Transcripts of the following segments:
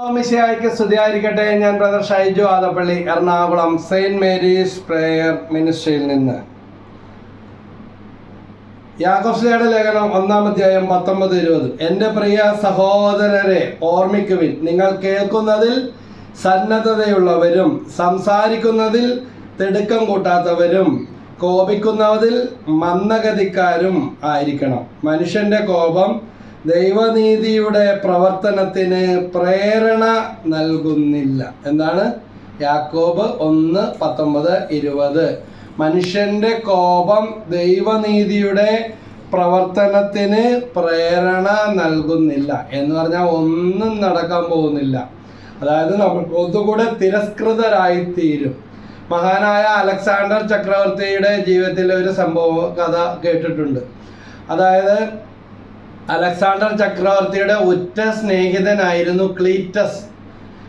മിശിഹായ്ക്ക് സ്തുതിയായിരിക്കട്ടെ. ഞാൻ brother Shaiju Adappally Ernakulam saint Mary's prayer മിനിസ്ട്രിയിൽ നിന്ന്. യാക്കോസ്ലയുടെ ലേഖനം ഒന്നാം അധ്യായം പത്തൊമ്പത് ഇരുപത്. എന്റെ പ്രിയ സഹോദരരെ ഓർമ്മിക്കുവിൻ. നിങ്ങൾ കേൾക്കുന്നതിൽ സന്നദ്ധതയുള്ളവരും സംസാരിക്കുന്നതിൽ തിടുക്കം കൂട്ടാത്തവരും കോപിക്കുന്നതിൽ മന്ദഗതിക്കാരും ആയിരിക്കണം. മനുഷ്യന്റെ കോപം ദൈവനീതിയുടെ പ്രവർത്തനത്തിന് പ്രേരണ നൽകുന്നില്ല. എന്താണ്? യാക്കോബ് ഒന്ന് പത്തൊമ്പത് ഇരുപത്. മനുഷ്യന്റെ കോപം ദൈവനീതിയുടെ പ്രവർത്തനത്തിന് പ്രേരണ നൽകുന്നില്ല. എന്ന് പറഞ്ഞാൽ ഒന്നും നടക്കാൻ പോകുന്നില്ല. അതായത് നമ്മൾ ഒന്നുകൂടെ തിരസ്കൃതരായി തീരും മഹാനായ അലക്സാണ്ടർ ചക്രവർത്തിയുടെ ജീവിതത്തിലെ ഒരു സംഭവ കഥ കേട്ടിട്ടുണ്ട്. അതായത് അലക്സാണ്ടർ ചക്രവർത്തിയുടെ ഉറ്റ സ്നേഹിതനായിരുന്നു ക്ലീറ്റസ്.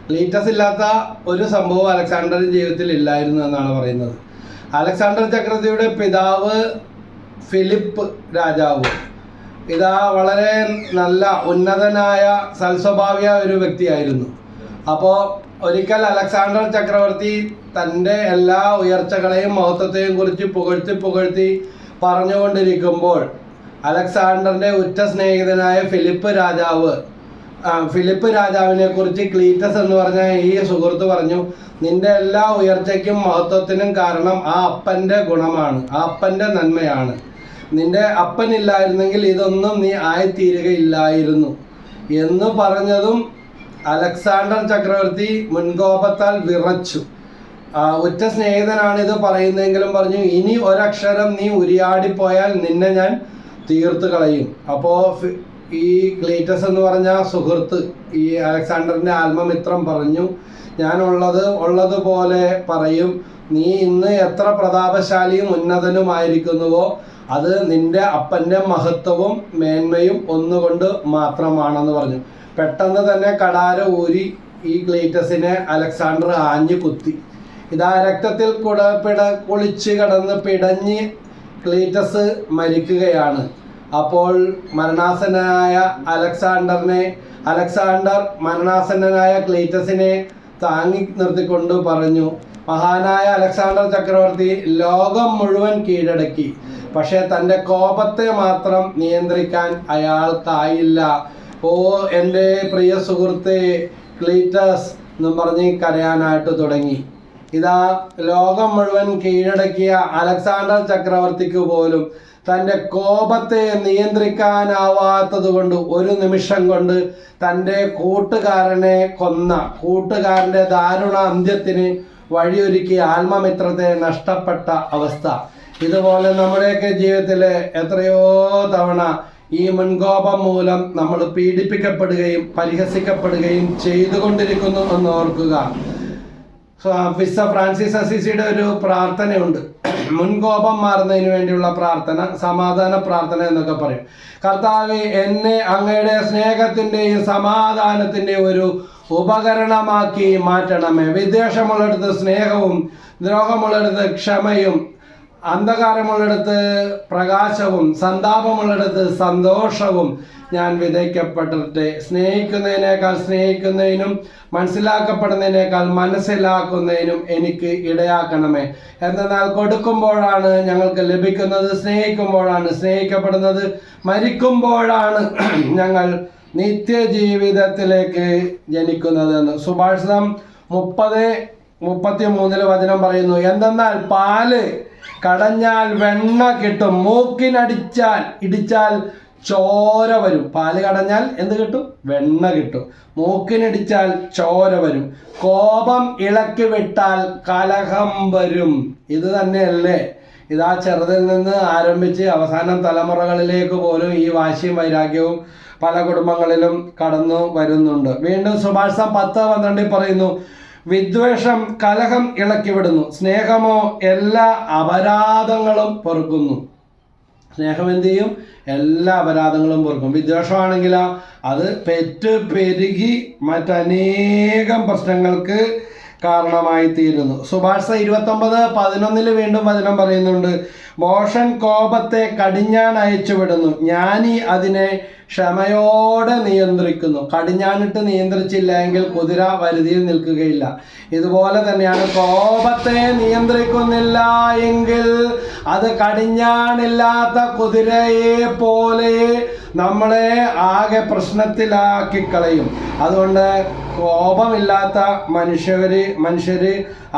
ക്ലീറ്റസ് ഇല്ലാത്ത ഒരു സംഭവം അലക്സാണ്ടറിന്റെ ജീവിതത്തിൽ ഇല്ലായിരുന്നു എന്നാണ് പറയുന്നത്. അലക്സാണ്ടർ ചക്രവർത്തിയുടെ പിതാവ് ഫിലിപ്പ് രാജാവ്. ഇതാ വളരെ നല്ല ഉന്നതനായ സൽസ്വഭാവിയ ഒരു വ്യക്തിയായിരുന്നു. അപ്പോൾ ഒരിക്കൽ അലക്സാണ്ടർ ചക്രവർത്തി തന്റെ എല്ലാ ഉയർച്ചകളെയും മഹത്വത്തെയും കുറിച്ച് പുകഴ്ത്തി പുകഴ്ത്തി പറഞ്ഞുകൊണ്ടിരിക്കുമ്പോൾ അലക്സാണ്ടറിന്റെ ഉറ്റ സ്നേഹിതനായ ഫിലിപ്പ് രാജാവ്. ഫിലിപ്പ് രാജാവിനെ കുറിച്ച് ക്ലീറ്റസ് എന്ന് പറഞ്ഞ ഈ സുഹൃത്ത് പറഞ്ഞു നിന്റെ എല്ലാ ഉയർച്ചയ്ക്കും മഹത്വത്തിനും കാരണം ആ അപ്പന്റെ ഗുണമാണ് ആ അപ്പന്റെ നന്മയാണ്. നിന്റെ അപ്പനില്ലായിരുന്നെങ്കിൽ ഇതൊന്നും നീ ആയിത്തീരുകയില്ലായിരുന്നു. എന്ന് പറഞ്ഞതും അലക്സാണ്ടർ ചക്രവർത്തി മുൻകോപത്താൽ വിറച്ചു. ഉറ്റ സ്നേഹിതനാണ് ഇത് പറയുന്നതെങ്കിലും പറഞ്ഞു ഇനി ഒരക്ഷരം നീ ഉരിയാടിപ്പോയാൽ നിന്നെ ഞാൻ തീർത്ത് കളയും. അപ്പോ ഈ ക്ലീറ്റസ് എന്ന് പറഞ്ഞ സുഹൃത്ത് ഈ അലക്സാണ്ടറിന്റെ ആത്മമിത്രം പറഞ്ഞു ഞാൻ ഞാനുള്ളത് ഉള്ളതുപോലെ പറയും. നീ ഇന്ന് എത്ര പ്രതാപശാലിയും ഉന്നതനുമായിരിക്കുന്നുവോ അത് നിന്റെ അപ്പന്റെ മഹത്വവും മേന്മയും ഒന്നുകൊണ്ട് മാത്രമാണെന്ന് പറഞ്ഞു. പെട്ടെന്ന് തന്നെ കടാര ഊരി ഈ ക്ലീറ്റസിനെ അലക്സാണ്ടർ ആഞ്ഞു കുത്തി. ഇതാ രക്തത്തിൽ കുട പിട കുളിച്ച് കിടന്ന് പിടഞ്ഞ് ക്ലീറ്റസ് മരിക്കുകയാണ്. അപ്പോൾ മരണാസനായ അലക്സാണ്ടറിനെ അലക്സാണ്ടർ മരണാസനായ ക്ലീറ്റസിനെ താങ്ങി നിർത്തിക്കൊണ്ട് പറഞ്ഞു മഹാനായ അലക്സാണ്ടർ ചക്രവർത്തി ലോകം മുഴുവൻ കീഴടക്കി. പക്ഷേ തന്റെ കോപത്തെ മാത്രം നിയന്ത്രിക്കാൻ അയാൾക്കായില്ല. ഓ എന്റെ പ്രിയ സുഹൃത്തെ ക്ലീറ്റസ് എന്നും പറഞ്ഞ് കരയാനായിട്ട് തുടങ്ങി. ഇതാ ലോകം മുഴുവൻ കീഴടക്കിയ അലക്സാണ്ടർ ചക്രവർത്തിക്ക് പോലും തന്റെ കോപത്തെ നിയന്ത്രിക്കാനാവാത്തത് കൊണ്ട് ഒരു നിമിഷം കൊണ്ട് തന്റെ കൂട്ടുകാരനെ കൊന്ന കൂട്ടുകാരന്റെ ദാരുണ അന്ത്യത്തിന് വഴിയൊരുക്കി ആത്മമിത്രത്തെ നഷ്ടപ്പെട്ട അവസ്ഥ. ഇതുപോലെ നമ്മുടെയൊക്കെ ജീവിതത്തിൽ എത്രയോ തവണ ഈ മുൻകോപം മൂലം നമ്മൾ പീഡിപ്പിക്കപ്പെടുകയും പരിഹസിക്കപ്പെടുകയും ചെയ്തുകൊണ്ടിരിക്കുന്നു എന്ന് ഓർക്കുക. വിശ ഫ്രാൻസിസ് അസിസിയുടെ ഒരു പ്രാർത്ഥനയുണ്ട്. മുൻകോപം മാറുന്നതിന് വേണ്ടിയുള്ള പ്രാർത്ഥന സമാധാന പ്രാർത്ഥന എന്നൊക്കെ പറയും. കർത്താവ് എന്നെ അങ്ങയുടെ സ്നേഹത്തിന്റെയും സമാധാനത്തിന്റെയും ഒരു ഉപകരണമാക്കി മാറ്റണമേ. വിദ്വേഷമുള്ളിടത്ത് സ്നേഹവും ദ്രോഹമുള്ളിടത്ത് ക്ഷമയും അന്ധകാരമുള്ളിടത്ത് പ്രകാശവും സന്താപമുള്ളിടത്ത് സന്തോഷവും ഞാൻ വിതയ്ക്കപ്പെട്ടിട്ട് സ്നേഹിക്കുന്നതിനേക്കാൾ സ്നേഹിക്കുന്നതിനും മനസ്സിലാക്കപ്പെടുന്നതിനേക്കാൾ മനസ്സിലാക്കുന്നതിനും എനിക്ക് ഇടയാക്കണമേ. എന്നാൽ കൊടുക്കുമ്പോഴാണ് ഞങ്ങൾക്ക് ലഭിക്കുന്നത് സ്നേഹിക്കുമ്പോഴാണ് സ്നേഹിക്കപ്പെടുന്നത് മരിക്കുമ്പോഴാണ് ഞങ്ങൾ നിത്യജീവിതത്തിലേക്ക് ജനിക്കുന്നതെന്ന്. സുഭാഷിതം മുപ്പത് മുപ്പത്തി മൂന്നിൽ വചനം പറയുന്നു എന്തെന്നാൽ പാൽ കടഞ്ഞാൽ വെണ്ണ കിട്ടും മൂക്കിനടിച്ചാൽ ഇടിച്ചാൽ ചോര വരും. പാൽ കടഞ്ഞാൽ എന്ത് കിട്ടും? വെണ്ണ കിട്ടും. മൂക്കിനടിച്ചാൽ ചോര വരും. കോപം ഇളക്കി വിട്ടാൽ കലഹം വരും. ഇത് തന്നെയല്ലേ? ഇതാ ചെറുതിൽ നിന്ന് ആരംഭിച്ച് അവസാനം തലമുറകളിലേക്ക് പോലും ഈ വാശിയും വൈരാഗ്യവും പല കുടുംബങ്ങളിലും കടന്നു വരുന്നുണ്ട്. വീണ്ടും സുഭാഷം പത്ത് പന്ത്രണ്ടിൽ പറയുന്നു വിദ്വേഷം കലഹം ഇളക്കിവിടുന്നു സ്നേഹമോ എല്ലാ അപരാധങ്ങളും പൊറുക്കുന്നു. സ്നേഹം എന്ത് ചെയ്യും? എല്ലാ അപരാധങ്ങളും പൊറുക്കും. വിദ്വേഷമാണെങ്കിലോ അത് പെറ്റ് പെരുകി മറ്റനേകം പ്രശ്നങ്ങൾക്ക് കാരണമായി തീരുന്നു സുഭാഷ ഇരുപത്തൊമ്പത് പതിനൊന്നിൽ വീണ്ടും വചനം പറയുന്നുണ്ട്. മോഷൻ കോപത്തെ കടിഞ്ഞാൻ അയച്ചു വിടുന്നു ജ്ഞാനി അതിനെ ക്ഷമയോടെ നിയന്ത്രിക്കുന്നു. കടിഞ്ഞാനിട്ട് നിയന്ത്രിച്ചില്ല എങ്കിൽ കുതിര വരുതിയിൽ നിൽക്കുകയില്ല. ഇതുപോലെ തന്നെയാണ് കോപത്തെ നിയന്ത്രിക്കുന്നില്ല എങ്കിൽ അത് കടിഞ്ഞാണില്ലാത്ത കുതിരയെ പോലെ നമ്മളെ ആകെ പ്രശ്നത്തിലാക്കി കളയും അതുകൊണ്ട് കോപമില്ലാത്ത മനുഷ്യര് മനുഷ്യര്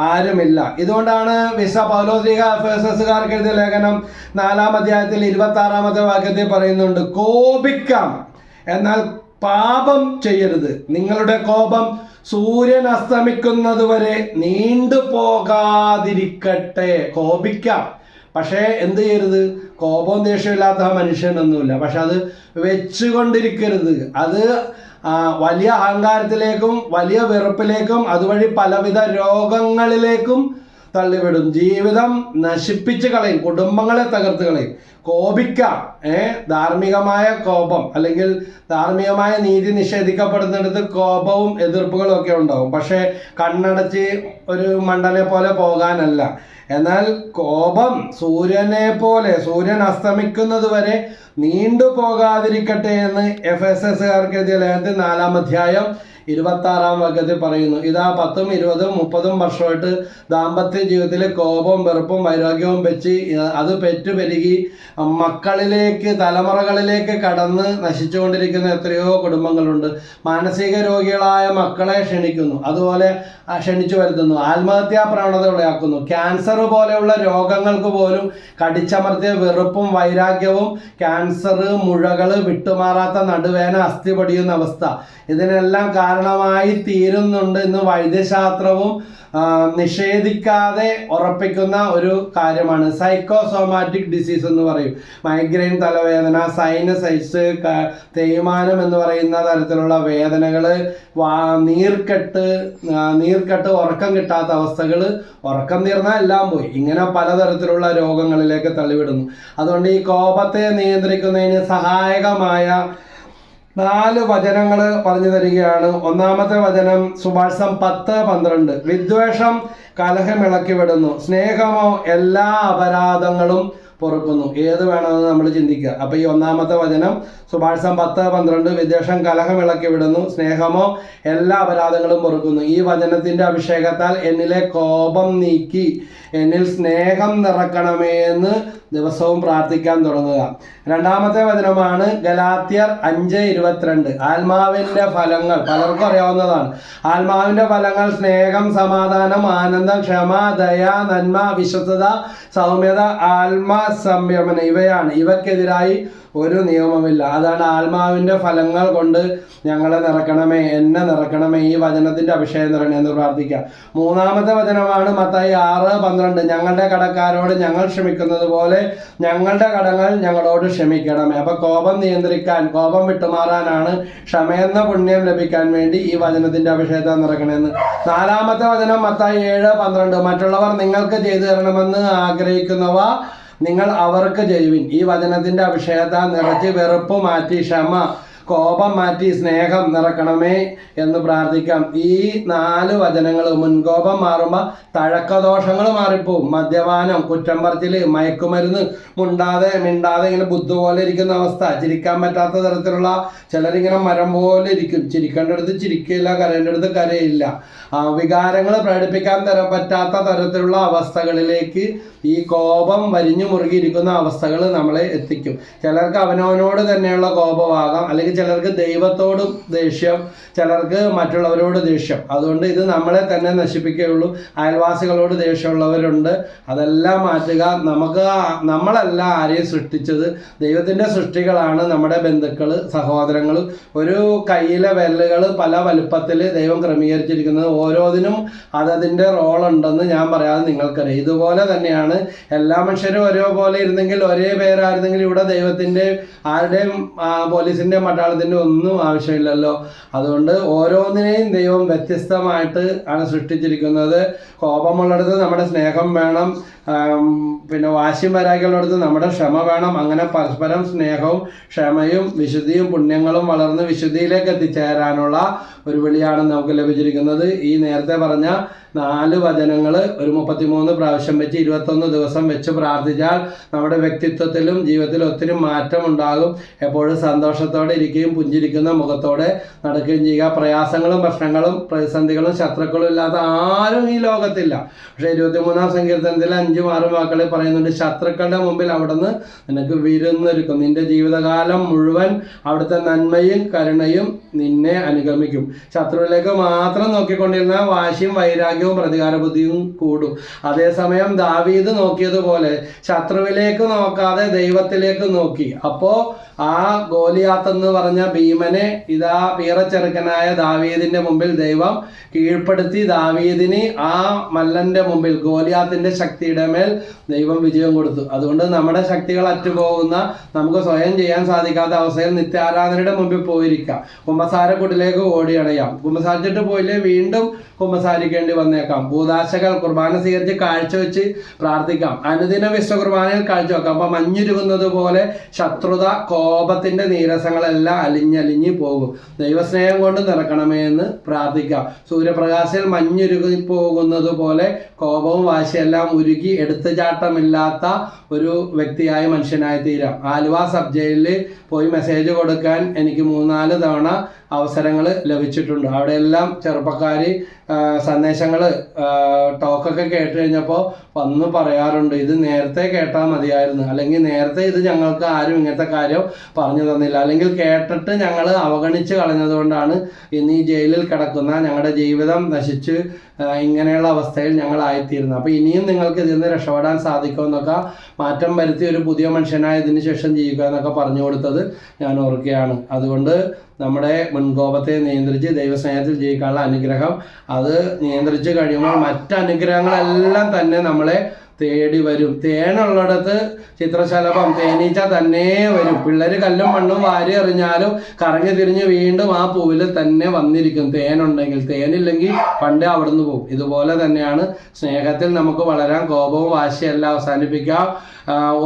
ആരുമില്ല. ഇതുകൊണ്ടാണ് വിസ പൗലോസിക എഫേസസുകാർക്ക് എഴുതിയ ലേഖനം നാലാം അധ്യായത്തിൽ ഇരുപത്തി ആറാമത്തെ വാക്യത്തിൽ പറയുന്നുണ്ട് കോപിക്കാം. എന്നാൽ പാപം ചെയ്യരുത്. നിങ്ങളുടെ കോപം സൂര്യൻ അസ്തമിക്കുന്നത് വരെ നീണ്ടു പോകാതിരിക്കട്ടെ. കോപിക്കാം. പക്ഷേ എന്ത് ചെയ്യരുത്? കോപവും ദേഷ്യമില്ലാത്ത മനുഷ്യനൊന്നുമില്ല. പക്ഷെ അത് വെച്ചുകൊണ്ടിരിക്കരുത്. അത് വലിയ അഹങ്കാരത്തിലേക്കും വലിയ വെറുപ്പിലേക്കും അതുവഴി പലവിധ രോഗങ്ങളിലേക്കും തള്ളിവിടും. ജീവിതം നശിപ്പിച്ച് കളയും കുടുംബങ്ങളെ തകർത്ത് കളയും. കോപിക്കാം ഏ? ധാർമ്മികമായ കോപം അല്ലെങ്കിൽ ധാർമ്മികമായ നീതി നിഷേധിക്കപ്പെടുന്നിടത്ത് കോപവും എതിർപ്പുകളും ഒക്കെ ഉണ്ടാവും. പക്ഷേ കണ്ണടച്ച് ഒരു മണ്ടനെ പോലെ പോകാനല്ല. എന്നാൽ കോപം സൂര്യനെ പോലെ സൂര്യൻ അസ്തമിക്കുന്നത് വരെ നീണ്ടു പോകാതിരിക്കട്ടെ എന്ന് എഫ് എസ് എസ്കാർക്ക് എഴുതിയ ലേഖനത്തിൽ നാലാം അധ്യായം ഇരുപത്തി ആറാം വാക്യത്തിൽ പറയുന്നു. ഇതാ പത്തും ഇരുപതും മുപ്പതും വർഷമായിട്ട് ദാമ്പത്യ ജീവിതത്തിൽ കോപവും വെറുപ്പും വൈരാഗ്യവും വെച്ച് അത് പെറ്റു പെരുകി മക്കളിലേക്ക് തലമുറകളിലേക്ക് കടന്ന് നശിച്ചുകൊണ്ടിരിക്കുന്ന എത്രയോ കുടുംബങ്ങളുണ്ട്. മാനസിക രോഗികളായ മക്കളെ ക്ഷണിക്കുന്നു. അതുപോലെ ക്ഷണിച്ചു വരുത്തുന്നു. ആത്മഹത്യാ പ്രവണത ഉളയാക്കുന്നു ക്യാൻസർ പോലെയുള്ള രോഗങ്ങൾക്ക് പോലും കടിച്ചമർത്തിയ വെറുപ്പും വൈരാഗ്യവും ക്യാൻസർ മുഴകൾ വിട്ടുമാറാത്ത നടുവേന അസ്ഥി പൊടിയുന്ന അവസ്ഥ. ഇതിനെല്ലാം കാരണമായി തീരുന്നുണ്ട് എന്ന് വൈദ്യശാസ്ത്രവും നിഷേധിക്കാതെ ഉറപ്പിക്കുന്ന ഒരു കാര്യമാണ്. സൈക്കോസോമാറ്റിക് ഡിസീസ് എന്ന് പറയും. മൈഗ്രെയിൻ തലവേദന സൈനസൈറ്റ്സ് തേയ്മാനം എന്ന് പറയുന്ന തരത്തിലുള്ള വേദനകൾ നീർക്കെട്ട് നീർക്കെട്ട് ഉറക്കം കിട്ടാത്ത അവസ്ഥകൾ ഉറക്കം തീർന്നാൽ എല്ലാം പോയി. ഇങ്ങനെ പലതരത്തിലുള്ള രോഗങ്ങളിലേക്ക് തള്ളിവിടുന്നു. അതുകൊണ്ട് ഈ കോപത്തെ നിയന്ത്രിക്കുന്നതിന് സഹായകമായ നാല് വചനങ്ങൾ പറഞ്ഞു തരികയാണ്. ഒന്നാമത്തെ വചനം സുഭാഷം പത്ത് പന്ത്രണ്ട്. വിദ്വേഷം കലഹമിളക്കി വിടുന്നു. സ്നേഹമോ എല്ലാ അപരാധങ്ങളും പൊറുക്കുന്നു ഏത് വേണമെന്ന് നമ്മൾ ചിന്തിക്കുക. അപ്പൊ ഈ ഒന്നാമത്തെ വചനം സുഭാഷം പത്ത് പന്ത്രണ്ട് വിദ്വേഷം കലഹം ഇളക്കി വിടുന്നു സ്നേഹമോ എല്ലാ അപരാധങ്ങളും പൊറുക്കുന്നു. ഈ വചനത്തിന്റെ അഭിഷേകത്താൽ എന്നിലെ കോപം നീക്കി എന്നിൽ സ്നേഹം നിറക്കണമേ എന്ന് ദിവസവും പ്രാർത്ഥിക്കാൻ തുടങ്ങുക. രണ്ടാമത്തെ വചനമാണ് ഗലാത്യർ അഞ്ച് ഇരുപത്തിരണ്ട്. ആത്മാവിന്റെ ഫലങ്ങൾ പലർക്കും അറിയാവുന്നതാണ്. ആത്മാവിന്റെ ഫലങ്ങൾ സ്നേഹം സമാധാനം ആനന്ദം ക്ഷമ ദയ നന്മ വിശ്വസ്തത സൗമ്യത ആത്മ സംയമനം. ഇവയാണ്. ഇവക്കെതിരായി ഒരു നിയമമില്ല. അതാണ് ആത്മാവിന്റെ ഫലങ്ങൾ കൊണ്ട് ഞങ്ങളെ നിറക്കണമേ എന്നെ നിറക്കണമേ ഈ വചനത്തിന്റെ അഭിഷേകം നിറയണേ എന്ന് പ്രാർത്ഥിക്കാം. മൂന്നാമത്തെ വചനമാണ് മത്തായി ആറ് പന്ത്രണ്ട്. ഞങ്ങളുടെ കടക്കാരോട് ഞങ്ങൾ ക്ഷമിക്കുന്നത് പോലെ ഞങ്ങളുടെ കടങ്ങൾ ഞങ്ങളോട് ക്ഷമിക്കണമേ. അപ്പൊ കോപം നിയന്ത്രിക്കാൻ കോപം വിട്ടുമാറാനാണ് ക്ഷമയെന്ന പുണ്യം ലഭിക്കാൻ വേണ്ടി ഈ വചനത്തിന്റെ അഭിഷേകത്തെ നിറക്കണമെന്ന് നാലാമത്തെ വചനം മത്തായി ഏഴ് പന്ത്രണ്ട്. മറ്റുള്ളവർ നിങ്ങൾക്ക് ചെയ്തു തരണമെന്ന് ആഗ്രഹിക്കുന്നവ നിങ്ങൾ അവർക്ക് ചെയ്യുവിൻ ഈ വചനത്തിന്റെ അഭിഷേകത നിറച്ച് വെറുപ്പ് മാറ്റി ക്ഷമ. കോപം മാറ്റി സ്നേഹം നിറക്കണമേ എന്ന് പ്രാർത്ഥിക്കാം. ഈ നാല് വചനങ്ങൾ മുൻകോപം മാറുമ്പോൾ തഴക്കദോഷങ്ങൾ മാറിപ്പോവും. മദ്യപാനം കുറ്റം പറച്ചിൽ മയക്കുമരുന്ന് മുണ്ടാതെ മിണ്ടാതെ ഇങ്ങനെ ബുദ്ധ പോലെ ഇരിക്കുന്ന അവസ്ഥ. ചിരിക്കാൻ പറ്റാത്ത തരത്തിലുള്ള ചിലരിങ്ങനെ മരം പോലെ ഇരിക്കും. ചിരിക്കേണ്ടടുത്ത് ചിരിക്കില്ല കരയേണ്ടടുത്ത് കരയില്ല. വികാരങ്ങൾ പ്രകടിപ്പിക്കാൻ തര പറ്റാത്ത തരത്തിലുള്ള അവസ്ഥകളിലേക്ക് ഈ കോപം വരിഞ്ഞു മുറുകിയിരിക്കുന്ന അവസ്ഥകൾ നമ്മളെ എത്തിക്കും. ചിലർക്ക് അവനവനോട് തന്നെയുള്ള കോപമാകാം. അല്ലെങ്കിൽ ചിലർക്ക് ദൈവത്തോടും ദേഷ്യം ചിലർക്ക് മറ്റുള്ളവരോട് ദേഷ്യം. അതുകൊണ്ട് ഇത് നമ്മളെ തന്നെ നശിപ്പിക്കുകയുള്ളൂ. അയൽവാസികളോട് ദേഷ്യമുള്ളവരുണ്ട്. അതെല്ലാം മാറ്റുക. നമുക്ക് നമ്മളല്ല ആരെയും സൃഷ്ടിച്ചത്. ദൈവത്തിന്റെ സൃഷ്ടികളാണ് നമ്മുടെ ബന്ധുക്കൾ സഹോദരങ്ങൾ ഒരു കയ്യിലെ വിരലുകൾ പല വലുപ്പത്തിൽ ദൈവം ക്രമീകരിച്ചിരിക്കുന്നത്. ഓരോന്നിനും അതതിന്റെ റോൾ ഉണ്ടെന്ന് ഞാൻ പറയാതെ നിങ്ങൾക്കറിയാം. ഇതുപോലെ തന്നെയാണ് എല്ലാ മനുഷ്യരും ഒരേപോലെ ഇരുന്നെങ്കിൽ ഒരേ പേരായിരുന്നെങ്കിൽ ഇവിടെ ദൈവത്തിന്റെ ആരുടെയും പോലീസിന്റെ മട്ടാള അടയാളത്തിന്റെ ഒന്നും ആവശ്യമില്ലല്ലോ. അതുകൊണ്ട് ഓരോന്നിനെയും ദൈവം വ്യത്യസ്തമായിട്ട് ആണ് സൃഷ്ടിച്ചിരിക്കുന്നത്. കോപമുള്ളിടത്ത് നമ്മുടെ സ്നേഹം വേണം. പിന്നെ വാശിയും വരായ്കളുള്ളടത്ത് നമ്മുടെ ക്ഷമ വേണം. അങ്ങനെ പരസ്പരം സ്നേഹവും ക്ഷമയും വിശുദ്ധിയും പുണ്യങ്ങളും വളർന്ന് വിശുദ്ധിയിലേക്ക് എത്തിച്ചേരാനുള്ള ഒരു വിളിയാണ് നമുക്ക് ലഭിച്ചിരിക്കുന്നത്. ഈ നേരത്തെ പറഞ്ഞ നാല് വചനങ്ങൾ ഒരു മുപ്പത്തിമൂന്ന് പ്രാവശ്യം വെച്ച് ഇരുപത്തൊന്ന് ദിവസം വെച്ച് പ്രാർത്ഥിച്ചാൽ നമ്മുടെ വ്യക്തിത്വത്തിലും ജീവിതത്തിലും ഒത്തിരി മാറ്റം ഉണ്ടാകും എപ്പോഴും സന്തോഷത്തോടെ ഇരിക്കുകയും പുഞ്ചിരിക്കുന്ന മുഖത്തോടെ നടക്കുകയും ചെയ്യുക. പ്രയാസങ്ങളും പ്രശ്നങ്ങളും പ്രതിസന്ധികളും ശത്രുക്കളും ഇല്ലാത്ത ആരും ഈ ലോകത്തില്ല. പക്ഷേ ഇരുപത്തിമൂന്നാം സങ്കീർത്തനത്തിൽ അഞ്ചും ആറും വാക്കുകളിൽ പറയുന്നുണ്ട് ശത്രുക്കളുടെ മുമ്പിൽ അവിടുന്ന് നിനക്ക് വിരുന്നൊരുക്കും. നിന്റെ ജീവിതകാലം മുഴുവൻ അവിടുത്തെ നന്മയും കരുണയും നിന്നെ അനുഗമിക്കും. ശത്രുവിലേക്ക് മാത്രം നോക്കിക്കൊണ്ടിരുന്ന വാശിയും വൈരാഗ്യവും പ്രതികാര ബുദ്ധിയും കൂടും. അതേസമയം ദാവീദ് നോക്കിയതുപോലെ ശത്രുവിലേക്ക് നോക്കാതെ ദൈവത്തിലേക്ക് നോക്കി. അപ്പോ ആ ഗോലിയാത്ത് എന്ന് പറഞ്ഞ ഭീമനെ ഇതാ വീറച്ചെറുക്കനായ ദാവീദിന്റെ മുമ്പിൽ ദൈവം കീഴ്പ്പെടുത്തി ദാവീദിനെ ആ മല്ലന്റെ മുമ്പിൽ ഗോലിയാത്തിന്റെ ശക്തിയുടെ മേൽ ദൈവം വിജയം കൊടുത്തു. അതുകൊണ്ട് നമ്മുടെ ശക്തികൾ അറ്റുപോകുന്ന നമുക്ക് സ്വയം ചെയ്യാൻ സാധിക്കാത്ത അവസ്ഥയിൽ നിത്യാരാധനയുടെ മുമ്പിൽ പോയിരിക്കാം. കുമ്പസാരക്കൂട്ടിലേക്ക് ഓടിയണയാം. കുമ്പസാരിച്ചിട്ട് പോയില്ലേ? വീണ്ടും കുമ്പസാരിക്കേണ്ടി വന്നേക്കാം. ഭൂതാശകൾ കുർബാന സ്വീകരിച്ച് കാഴ്ചവെച്ച് പ്രാർത്ഥിക്കാം. അനുദിന വിശ്വകുർബാനയിൽ കാഴ്ചവെക്കാം. അപ്പൊ മഞ്ഞുരുകുന്നത് പോലെ ശത്രുത കോപത്തിന്റെ നീരസങ്ങളെല്ലാം അലിഞ്ഞലിഞ്ഞ് പോകും. ദൈവസ്നേഹം കൊണ്ട് നിറക്കണമേ എന്ന് പ്രാർത്ഥിക്കാം. സൂര്യപ്രകാശത്തിൽ മഞ്ഞുരുകി പോകുന്നത് പോലെ കോപവും വാശിയെല്ലാം ഉരുകി എടുത്തുചാട്ടമില്ലാത്ത ഒരു വ്യക്തിയായ മനുഷ്യനായി തീരാം ആലുവ സബ് ജയിലിൽ പോയി മെസ്സേജ് കൊടുക്കാൻ എനിക്ക് മൂന്നാൽ തവണ അവസരങ്ങൾ ലഭിച്ചിട്ടുണ്ട്. അവിടെയെല്ലാം ചെറുപ്പക്കാർ സന്ദേശങ്ങൾ ടോക്കൊക്കെ കേട്ട് കഴിഞ്ഞപ്പോൾ വന്ന് പറയാറുണ്ട് ഇത് നേരത്തെ കേട്ടാൽ മതിയായിരുന്നു. അല്ലെങ്കിൽ നേരത്തെ ഇത് ഞങ്ങൾക്ക് ആരും ഇങ്ങനത്തെ കാര്യം പറഞ്ഞു തന്നില്ല. അല്ലെങ്കിൽ കേട്ടിട്ട് ഞങ്ങൾ അവഗണിച്ച് കളഞ്ഞതുകൊണ്ടാണ് ഇന്ന് ഈ ജയിലിൽ കിടക്കുന്ന ഞങ്ങളുടെ ജീവിതം നശിച്ച് ഇങ്ങനെയുള്ള അവസ്ഥയിൽ ഞങ്ങളായിത്തീരുന്നത് അപ്പോൾ ഇനിയും നിങ്ങൾക്ക് ഇതിൽ നിന്ന് രക്ഷപ്പെടാൻ സാധിക്കുമെന്നൊക്കെ മാറ്റം വരുത്തി ഒരു പുതിയ മനുഷ്യനായതിന് ശേഷം ജീവിക്കുക എന്നൊക്കെ പറഞ്ഞു കൊടുത്തത് ഞാൻ ഓർക്കുകയാണ്. അതുകൊണ്ട് നമ്മുടെ മുൻകോപത്തെ നിയന്ത്രിച്ച് ദൈവസ്നേഹത്തിൽ ജീവിക്കാനുള്ള അനുഗ്രഹം അത് നിയന്ത്രിച്ച് കഴിയുമ്പോൾ മറ്റ് അനുഗ്രഹങ്ങളെല്ലാം തന്നെ നമ്മളെ തേടി വരും. തേനുള്ളിടത്ത് ചിത്രശലഭം തേനീച്ച തന്നെ വരും. പിള്ളേർ കല്ലും മണ്ണും വാരി എറിഞ്ഞാലും കറങ്ങി തിരിഞ്ഞ് വീണ്ടും ആ പൂവിൽ തന്നെ വന്നിരിക്കും. തേനുണ്ടെങ്കിൽ തേനില്ലെങ്കിൽ പണ്ട് അവിടുന്ന് പോകും ഇതുപോലെ തന്നെയാണ് സ്നേഹത്തിൽ നമുക്ക് വളരാൻ കോപവും വാശിയെല്ലാം അവസാനിപ്പിക്കാം.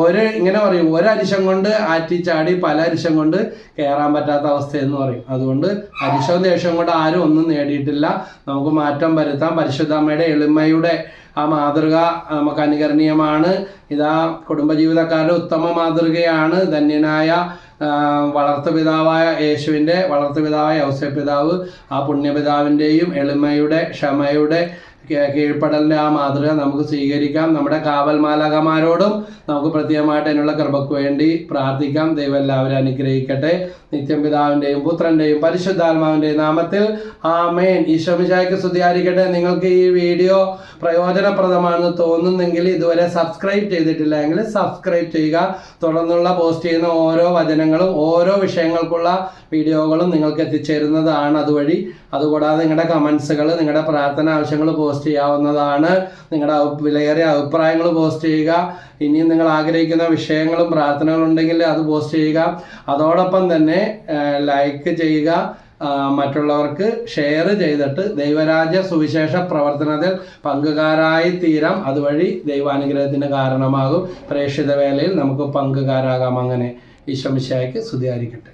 ഒരു ഇങ്ങനെ പറയും. ഒരരിശം കൊണ്ട് ആറ്റിച്ചാടി പല അരിശം കൊണ്ട് കയറാൻ പറ്റാത്ത അവസ്ഥ എന്ന് പറയും. അതുകൊണ്ട് അരിശവും ദേഷ്യവും കൊണ്ട് ആരും ഒന്നും നേടിയിട്ടില്ല. നമുക്ക് മാറ്റം വരുത്താം. പരിശുദ്ധമ്മയുടെ എളിമയുടെ ആ മാതൃക നമുക്ക് അനുകരണീയമാണ്. ഇതാ കുടുംബജീവിതക്കാരുടെ ഉത്തമ മാതൃകയാണ് ധന്യനായ വളർത്തുപിതാവായ യേശുവിന്റെ വളർത്തുപിതാവായ ഔസപിതാവ് ആ പുണ്യപിതാവിന്റെയും എളിമയുടെ ക്ഷമയുടെ കീഴ്പ്പെടലിന്റെ ആ മാതൃക നമുക്ക് സ്വീകരിക്കാം. നമ്മുടെ കാവൽ മാലാകമാരോടും നമുക്ക് പ്രത്യേകമായിട്ട് അതിനുള്ള കൃപക്ക് വേണ്ടി പ്രാർത്ഥിക്കാം. ദൈവം എല്ലാവരും അനുഗ്രഹിക്കട്ടെ. നിത്യം പിതാവിന്റെയും പുത്രന്റെയും പരിശുദ്ധാത്മാവിന്റെയും നാമത്തിൽ ആമേൻ. ഈശോമിശായ്ക്ക് സ്തുതിയായിരിക്കട്ടെ. നിങ്ങൾക്ക് ഈ വീഡിയോ പ്രയോജനപ്രദമാണെന്ന് തോന്നുന്നെങ്കിൽ ഇതുവരെ സബ്സ്ക്രൈബ് ചെയ്തിട്ടില്ല എങ്കിൽ സബ്സ്ക്രൈബ് ചെയ്യുക. തുടർന്നുള്ള പോസ്റ്റ് ചെയ്യുന്ന ഓരോ വചനങ്ങളും ഓരോ വിഷയങ്ങൾക്കുള്ള വീഡിയോകളും നിങ്ങൾക്ക് എത്തിച്ചേരുന്നതാണ് അതുവഴി. അതുകൂടാതെ നിങ്ങളുടെ കമൻസുകൾ നിങ്ങളുടെ പ്രാർത്ഥന ആവശ്യങ്ങൾ പോസ്റ്റ് ചെയ്യാവുന്നതാണ്. നിങ്ങളുടെ വിലയേറിയ അഭിപ്രായങ്ങൾ പോസ്റ്റ് ചെയ്യുക. ഇനിയും നിങ്ങൾ ആഗ്രഹിക്കുന്ന വിഷയങ്ങളും പ്രാർത്ഥനകളും ഉണ്ടെങ്കിൽ അത് പോസ്റ്റ് ചെയ്യുക. അതോടൊപ്പം തന്നെ ലൈക്ക് ചെയ്യുക. മറ്റുള്ളവർക്ക് ഷെയർ ചെയ്തിട്ട് ദൈവരാജ്യ സുവിശേഷ പ്രവർത്തനത്തിൽ പങ്കുകാരായി തീരാം. അതുവഴി ദൈവാനുഗ്രഹത്തിന് കാരണമാകും. പ്രേക്ഷിത വേലയിൽ നമുക്ക് പങ്കുകാരാകാം അങ്ങനെ. ഈശ്വമിശായ്ക്ക് സ്തുതിയായിരിക്കട്ടെ.